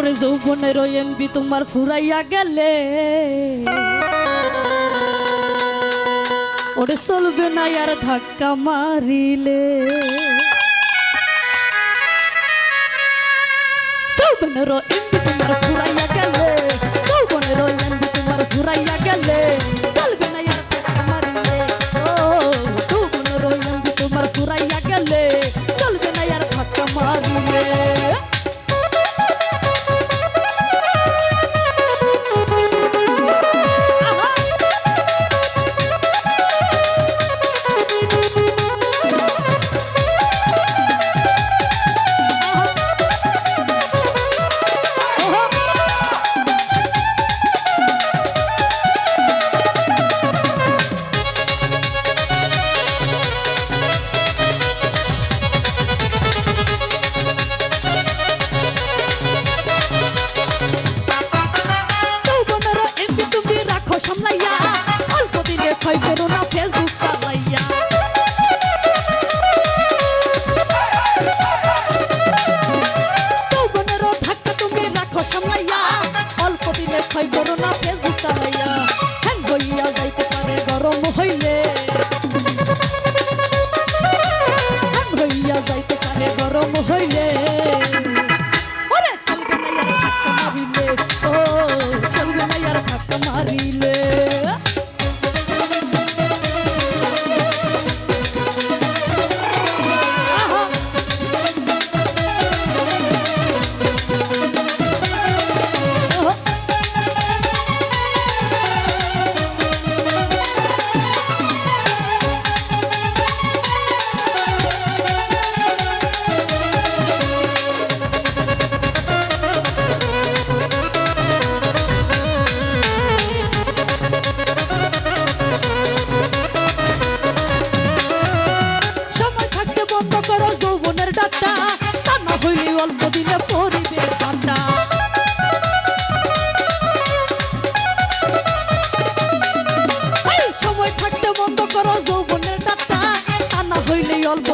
ওরে যৌবনের এনবি তোমার ফুরাইয়া গেলে। ওরে চলবে না আর ধাক্কা মারিলে। যৌবনের তোমার ঘুরাইয়া গেলে তোমার ঘুরাইয়া গেলে।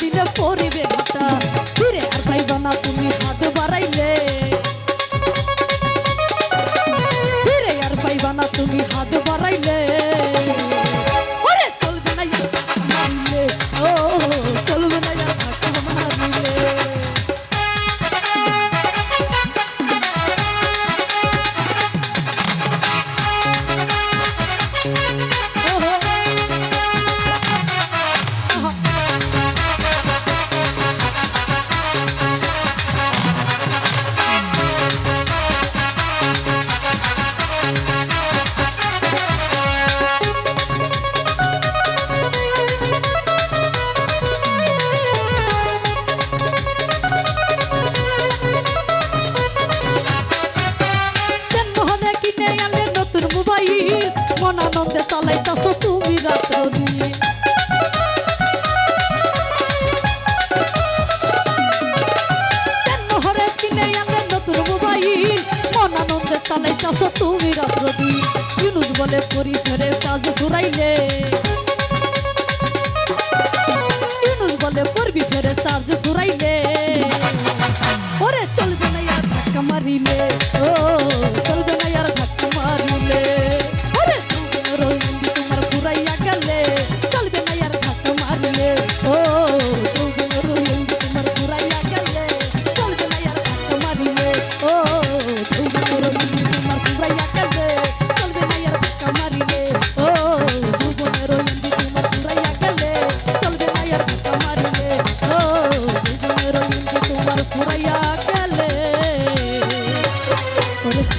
Babila Pori আনন্দে চলাইতেছ তুমি রাত্র দিয়ে। চলাইতেছ তুমি রাত্র দিয়ে। ইউনুস বলে পরি ধরে কাজ ঘুরাইলে। ইউনুস বলে পরবি ধরে চার্জ ঘুরাইলে। ওরে চলবে না আর ধাক্কা মারিলে।